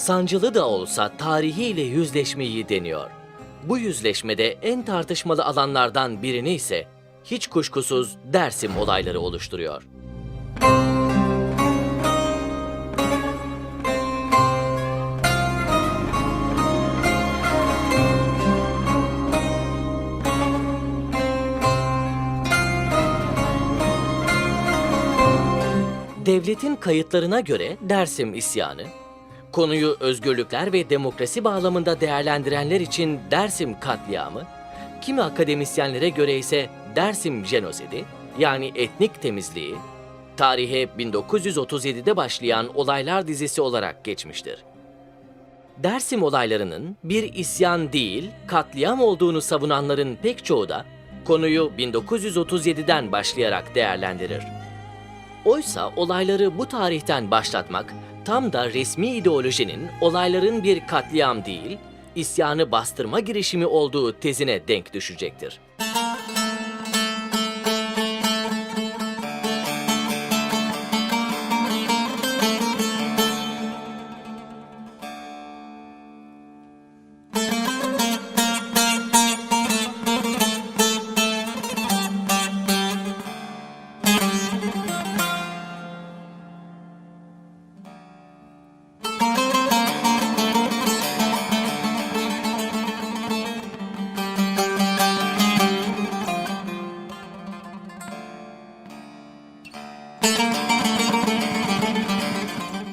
sancılı da olsa tarihiyle yüzleşmeyi deniyor. Bu yüzleşmede en tartışmalı alanlardan birini ise hiç kuşkusuz Dersim olayları oluşturuyor. Devletin kayıtlarına göre Dersim isyanı, konuyu özgürlükler ve demokrasi bağlamında değerlendirenler için Dersim katliamı, kimi akademisyenlere göre ise Dersim jenosidi yani etnik temizliği, tarihe 1937'de başlayan olaylar dizisi olarak geçmiştir. Dersim olaylarının bir isyan değil, katliam olduğunu savunanların pek çoğu da konuyu 1937'den başlayarak değerlendirir. Oysa olayları bu tarihten başlatmak tam da resmi ideolojinin olayların bir katliam değil, isyanı bastırma girişimi olduğu tezine denk düşecektir.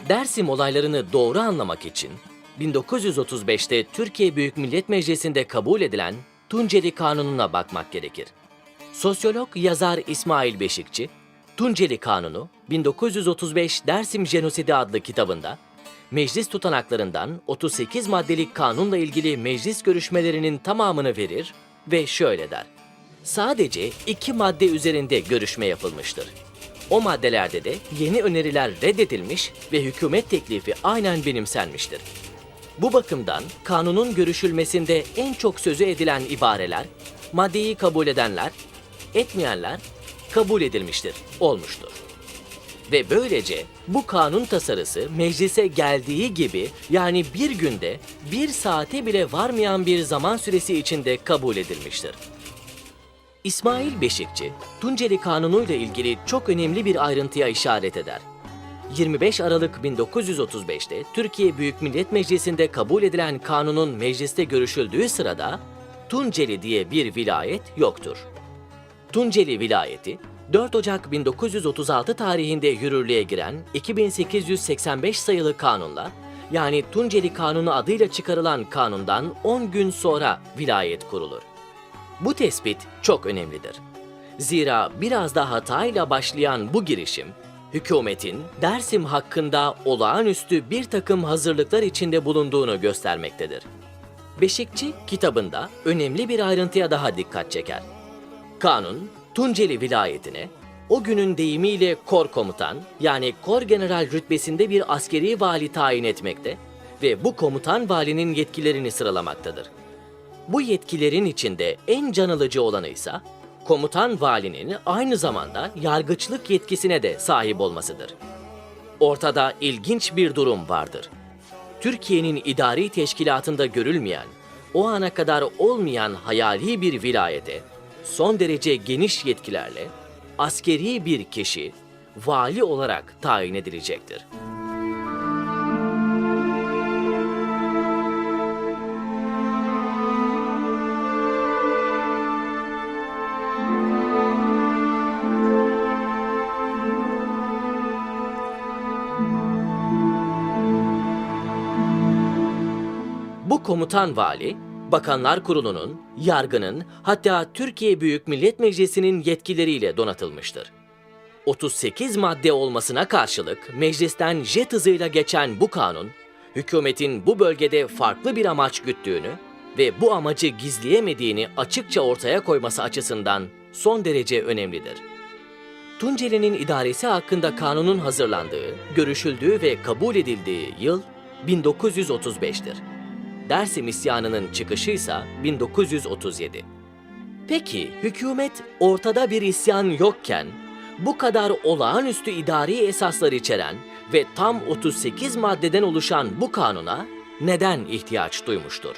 Dersim olaylarını doğru anlamak için 1935'te Türkiye Büyük Millet Meclisi'nde kabul edilen Tunceli Kanunu'na bakmak gerekir. Sosyolog yazar İsmail Beşikçi, Tunceli Kanunu 1935 Dersim Jenosidi adlı kitabında meclis tutanaklarından 38 maddelik kanunla ilgili meclis görüşmelerinin tamamını verir ve şöyle der. Sadece iki madde üzerinde görüşme yapılmıştır. O maddelerde de yeni öneriler reddedilmiş ve hükümet teklifi aynen benimsenmiştir. Bu bakımdan kanunun görüşülmesinde en çok sözü edilen ibareler, maddeyi kabul edenler, etmeyenler kabul edilmiştir, olmuştur. Ve böylece bu kanun tasarısı meclise geldiği gibi yani bir günde bir saate bile varmayan bir zaman süresi içinde kabul edilmiştir. İsmail Beşikçi, Tunceli Kanunu ile ilgili çok önemli bir ayrıntıya işaret eder. 25 Aralık 1935'te Türkiye Büyük Millet Meclisi'nde kabul edilen kanunun mecliste görüşüldüğü sırada Tunceli diye bir vilayet yoktur. Tunceli vilayeti 4 Ocak 1936 tarihinde yürürlüğe giren 2885 sayılı kanunla yani Tunceli Kanunu adıyla çıkarılan kanundan 10 gün sonra vilayet kurulur. Bu tespit çok önemlidir. Zira biraz da hatayla başlayan bu girişim, hükümetin Dersim hakkında olağanüstü bir takım hazırlıklar içinde bulunduğunu göstermektedir. Beşikçi kitabında önemli bir ayrıntıya daha dikkat çeker. Kanun, Tunceli vilayetine, o günün deyimiyle kor komutan yani kor general rütbesinde bir askeri vali tayin etmekte ve bu komutan valinin yetkilerini sıralamaktadır. Bu yetkilerin içinde en can alıcı olanı ise komutan valinin aynı zamanda yargıçlık yetkisine de sahip olmasıdır. Ortada ilginç bir durum vardır. Türkiye'nin idari teşkilatında görülmeyen, o ana kadar olmayan hayali bir vilayete son derece geniş yetkilerle askeri bir kişi vali olarak tayin edilecektir. Komutan vali, Bakanlar Kurulu'nun, yargının hatta Türkiye Büyük Millet Meclisi'nin yetkileriyle donatılmıştır. 38 madde olmasına karşılık meclisten jet hızıyla geçen bu kanun, hükümetin bu bölgede farklı bir amaç güttüğünü ve bu amacı gizleyemediğini açıkça ortaya koyması açısından son derece önemlidir. Tunceli'nin idaresi hakkında kanunun hazırlandığı, görüşüldüğü ve kabul edildiği yıl 1935'tir. Dersim isyanının çıkışı ise 1937. Peki hükümet ortada bir isyan yokken bu kadar olağanüstü idari esaslar içeren ve tam 38 maddeden oluşan bu kanuna neden ihtiyaç duymuştur?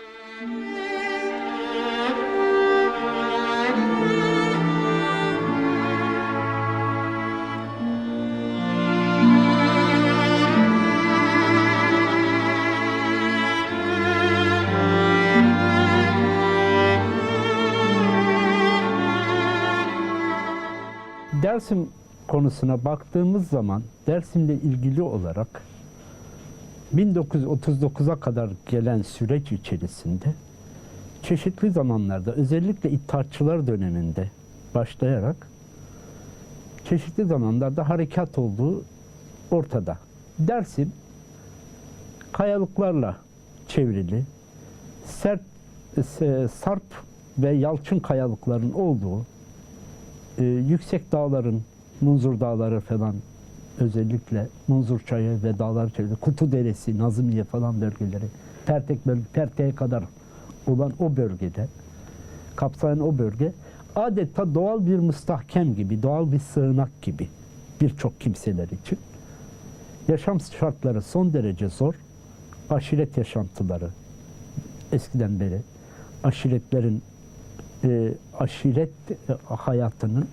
Dersim konusuna baktığımız zaman Dersim'le ilgili olarak 1939'a kadar gelen süreç içerisinde çeşitli zamanlarda özellikle İttihatçılar döneminde başlayarak çeşitli zamanlarda harekat olduğu ortada. Dersim kayalıklarla çevrili, sert, e, sarp ve yalçın kayalıkların olduğu e, yüksek dağların, Munzur Dağları falan özellikle Munzur Çayı ve dağlar çevresi, Kutu Deresi, Nazımiye falan bölgeleri, Pertek böl Pertek'e kadar olan o bölgede, kapsayan o bölge adeta doğal bir müstahkem gibi, doğal bir sığınak gibi birçok kimseler için. Yaşam şartları son derece zor. Aşiret yaşantıları eskiden beri aşiretlerin e, aşiret e, hayatının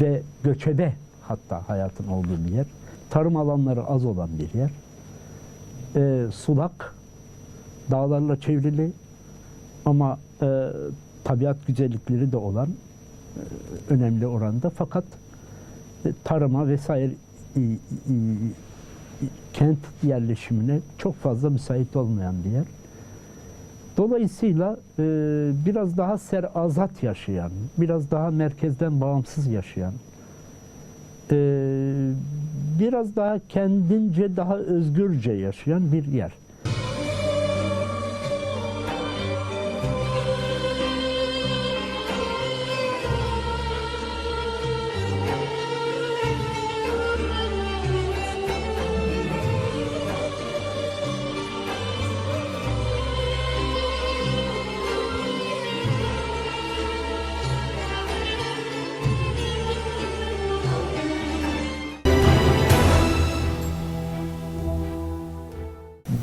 ve göçebe hatta hayatın olduğu bir yer. Tarım alanları az olan bir yer. E, sulak, dağlarla çevrili ama e, tabiat güzellikleri de olan e, önemli oranda. Fakat e, tarıma vesaire e, e, kent yerleşimine çok fazla müsait olmayan bir yer. Dolayısıyla e, biraz daha serazat yaşayan, biraz daha merkezden bağımsız yaşayan, e, biraz daha kendince daha özgürce yaşayan bir yer.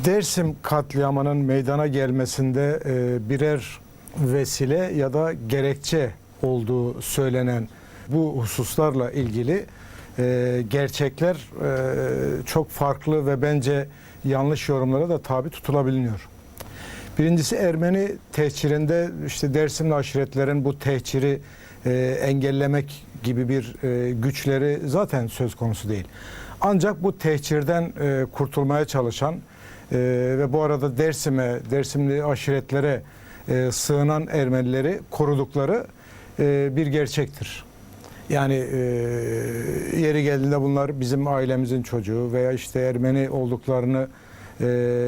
Dersim katliamının meydana gelmesinde e, birer vesile ya da gerekçe olduğu söylenen bu hususlarla ilgili e, gerçekler e, çok farklı ve bence yanlış yorumlara da tabi tutulabiliyor. Birincisi Ermeni tehcirinde işte Dersimli aşiretlerin bu tehciri engellemek gibi bir güçleri zaten söz konusu değil. Ancak bu tehcirden kurtulmaya çalışan e, ve bu arada Dersim'e, Dersimli aşiretlere e, sığınan Ermenileri korudukları e, bir gerçektir. Yani e, yeri geldiğinde bunlar bizim ailemizin çocuğu veya işte Ermeni olduklarını e,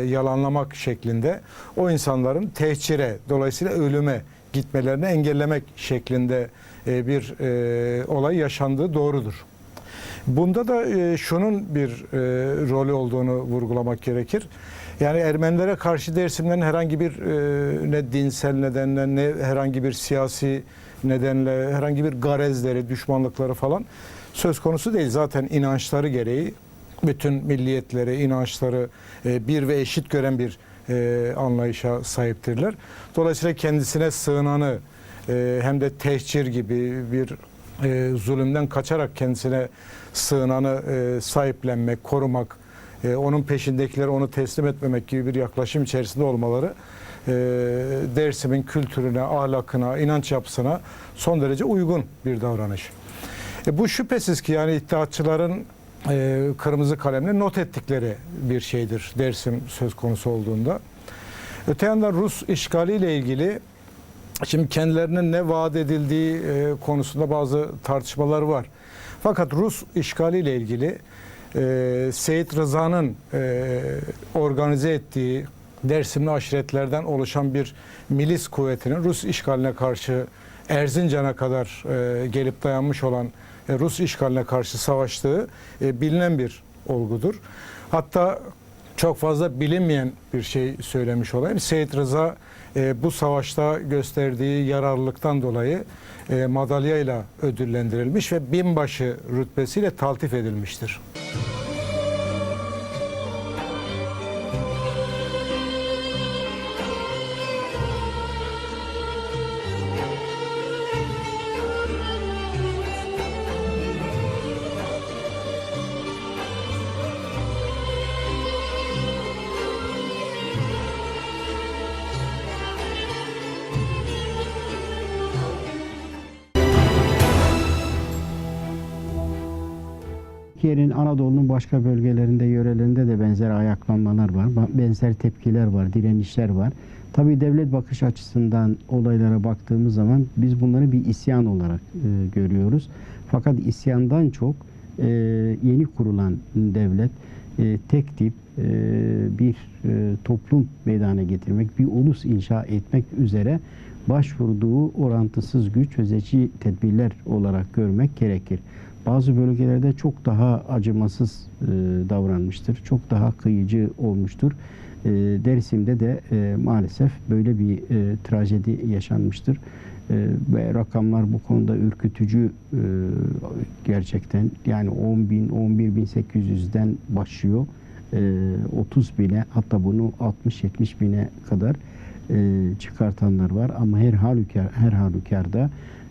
yalanlamak şeklinde o insanların tehcire dolayısıyla ölüme gitmelerini engellemek şeklinde e, bir e, olay yaşandığı doğrudur. Bunda da e, şunun bir e, rolü olduğunu vurgulamak gerekir. Yani Ermenilere karşı Dersimlerin herhangi bir e, ne dinsel nedenle ne herhangi bir siyasi nedenle herhangi bir garezleri, düşmanlıkları falan söz konusu değil. Zaten inançları gereği bütün milliyetleri, inançları e, bir ve eşit gören bir anlayışa sahiptirler. Dolayısıyla kendisine sığınanı hem de tehcir gibi bir e, zulümden kaçarak kendisine sığınanı e, sahiplenmek, korumak, e, onun peşindekileri onu teslim etmemek gibi bir yaklaşım içerisinde olmaları e, Dersim'in kültürüne, ahlakına, inanç yapısına son derece uygun bir davranış. E, bu şüphesiz ki yani iddiatçıların e, kırmızı kalemle not ettikleri bir şeydir Dersim söz konusu olduğunda. Öte yandan Rus işgaliyle ilgili Şimdi kendilerine ne vaat edildiği e, konusunda bazı tartışmalar var. Fakat Rus işgaliyle ilgili e, Seyit Rıza'nın e, organize ettiği Dersimli aşiretlerden oluşan bir milis kuvvetinin Rus işgaline karşı Erzincan'a kadar gelip dayanmış olan Rus işgaline karşı savaştığı bilinen bir olgudur. Hatta çok fazla bilinmeyen bir şey söylemiş olayım. Seyit Rıza e, bu savaşta gösterdiği yararlılıktan dolayı e, madalyayla ödüllendirilmiş ve binbaşı rütbesiyle taltif edilmiştir. Türkiye'nin Anadolu'nun başka bölgelerinde, yörelerinde de benzer ayaklanmalar var. Benzer tepkiler var, direnişler var. Tabii devlet bakış açısından olaylara baktığımız zaman biz bunları bir isyan olarak e, görüyoruz. Fakat isyandan çok e, yeni kurulan devlet e, tek tip e, bir e, toplum meydana getirmek, bir ulus inşa etmek üzere başvurduğu orantısız güç çözeci tedbirler olarak görmek gerekir. Bazı bölgelerde çok daha acımasız e, davranmıştır. Çok daha kıyıcı olmuştur. E, Dersim'de de e, maalesef böyle bir e, trajedi yaşanmıştır. E, ve rakamlar bu konuda ürkütücü e, gerçekten. Yani 10 bin, 11 bin 800'den başlıyor. E, 30 bine hatta bunu 60-70 bine kadar e, çıkartanlar var. Ama her halükarda, her halükarda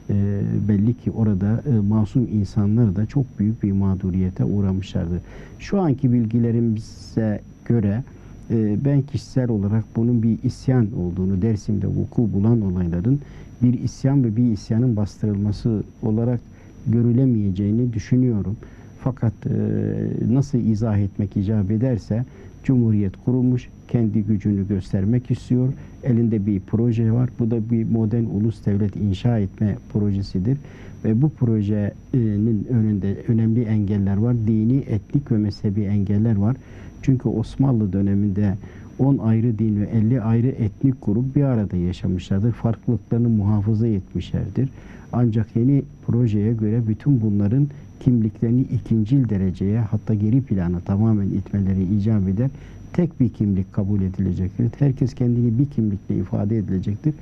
e, belli ki orada e, masum insanlar da çok büyük bir mağduriyete uğramışlardı. Şu anki bilgilerimize göre e, ben kişisel olarak bunun bir isyan olduğunu, Dersim'de vuku bulan olayların bir isyan ve bir isyanın bastırılması olarak görülemeyeceğini düşünüyorum. Fakat e, nasıl izah etmek icap ederse Cumhuriyet kurulmuş, kendi gücünü göstermek istiyor. Elinde bir proje var. Bu da bir modern ulus devlet inşa etme projesidir. Ve bu projenin önünde önemli engeller var. Dini, etnik ve mezhebi engeller var. Çünkü Osmanlı döneminde 10 ayrı din ve 50 ayrı etnik grup bir arada yaşamışlardır. Farklılıklarını muhafaza etmişlerdir. Ancak yeni projeye göre bütün bunların kimliklerini ikincil dereceye hatta geri plana tamamen itmeleri icap eder. Tek bir kimlik kabul edilecektir. Herkes kendini bir kimlikle ifade edilecektir.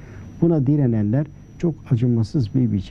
Buna direnenler çok acımasız bir biçim